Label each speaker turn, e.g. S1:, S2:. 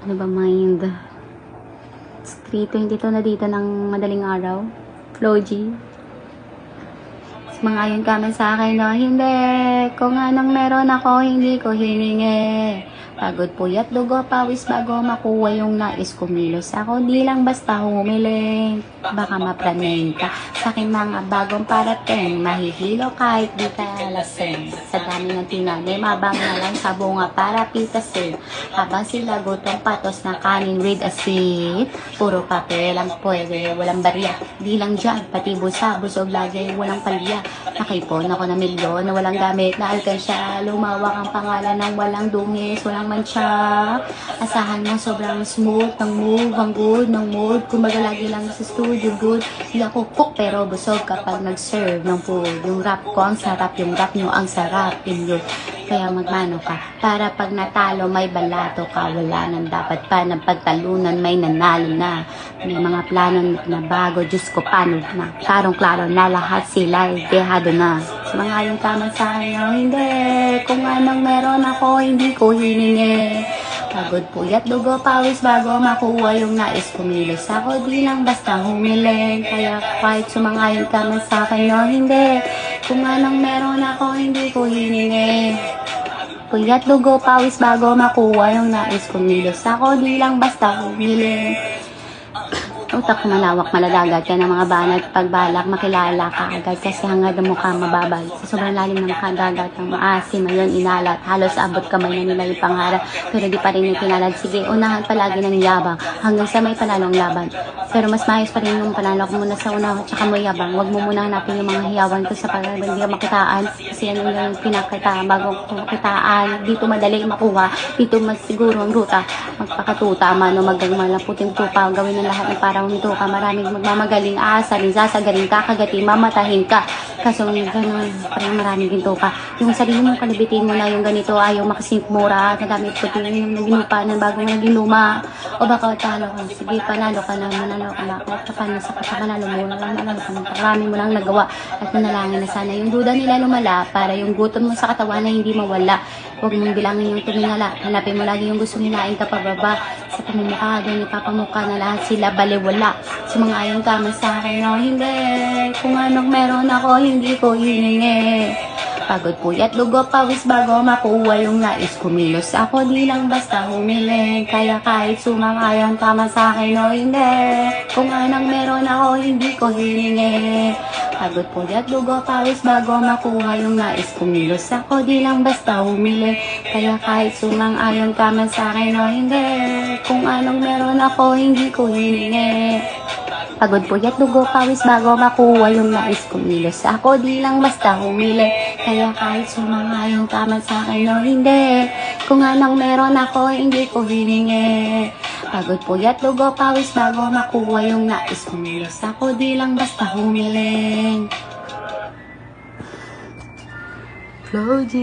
S1: Ano ba mind? Street 22 na dito ng madaling araw. Floji. Mga ayon ka man sa akin, no? Hindi. Kung anong meron ako, hindi ko hiningi. Pagod puyat, dugo, pawis bago makuha yung nais kumilos. Ako di lang basta humiling. Baka mapraning ka sa aking mga bagong parating. Mahihilo kahit di ka lasing. Sa dami ng tinanay, mabang na lang sa bunga para pitasin. Habang sila gutong patos na kanin with asin. Puro papel ang pwede, walang barya. Di lang dyan, pati busa, busog lagi, walang palya. Nakipon ako na milyon na walang gamit na alkansya. Lumawak ang pangalan ng walang dungis, walang mancha. Asahan mo sobrang smooth ng move, ang good ng mood. Kumbaga lagi lang sa studio good. Hindi ako cook pero busog kapag nag-serve ng food. Yung rap ko ang sarap, yung rap nyo ang sarap. Yun Kaya magmano ka. Para pag natalo may balato ka. Wala nang dapat pa ng pagtalunan may nanalo na. May mga plano na bago. Diyos ko paano na. Klarong-klaro na lahat sila ay dehado na. Sa mga yung tama sa akin, oh, hindi. Kung anong meron ako, hindi ko hiningi. Pagod puyat, dugo, pawis bago makuha yung nais kumilos. Ako di lang basta humiling. Kaya kahit sumangayon ka man sa akin, no, hindi. Kung anong meron ako, hindi ko hiningi. Puyat, dugo, pawis bago makuha yung nais kumilos. Ako di lang basta humiling. Utak malawak, maladagat ka ng mga banat. Pagbalak, makilala ka agad kasi hangad ang mukha mababal. Sa sobrang lalim ng kadagat, ang maasim, ayun, inalat. Halos abot kamay na nila yung pangarap. Pero di pa rin yung pinalad. Sige, unahan palagi ng yabang hanggang sa may panalong laban. Pero mas maayos pa rin yung panalo ko muna sa una at saka mo yabang. Huwag mo muna hanapin yung mga hiyawan ko sa pag hindi makitaan. Kasi yan yung pinakitaan bago makitaan. Dito madali makuha. Dito mas siguro ang ruta. Magpakatuta, mano, magagmala, puting tupa. Gawin ng lahat ng para umito ka. Maraming magmamagaling aasarin, sasagaling, kakagatin, mamatahin ka. Kaso gano'n, parang maraming ginto ka. Yung sarili mong kalibitin mo na yung ganito, ayaw makasink mura, nagamit ko din yung naginupa ng bagong naging luma. O baka talo ka, sige, panalo ka na, manalo ka na. Kahit pa paano sa kata, panalo mo, manalo ka na. Marami mo lang nagawa at manalangin na sana yung duda nila lumala para yung gutom mo sa katawan na hindi mawala. Huwag mong bilangin yung tumingala. Hanapin mo lagi yung gusto ninain ka pababa. Sa pamumukha, doon ipapamukha na lahat sila baliwala. Sa mga ayon ka man sa akin, no, hindi. Kung anong meron ako, hindi ko hiningi. Pagod puyat, lugo, pawis bago makuha yung nais kumilos. Ako di lang basta humiling. Kaya kahit sumangayon tama sa akin o hindi. Kung anong meron ako, hindi ko hiningi. Pagod puyat, lugo, pawis bago makuha yung nais kumilos. Ako di lang basta humiling. Kaya kahit sumangayon ka man sa akin o hindi. Kung anong meron ako, hindi ko hiningi. Pagod puyat, dugo, pawis bago makuha yung nais kumilos. Ako di lang basta humili. Kaya kahit sumangayon ka man sa akin o hindi. Kung anong meron ako, hindi ko hiningi. Pagod puyat, dugo, pawis bago makuha yung nais kumilos. Ako di lang basta humiling. Flow G.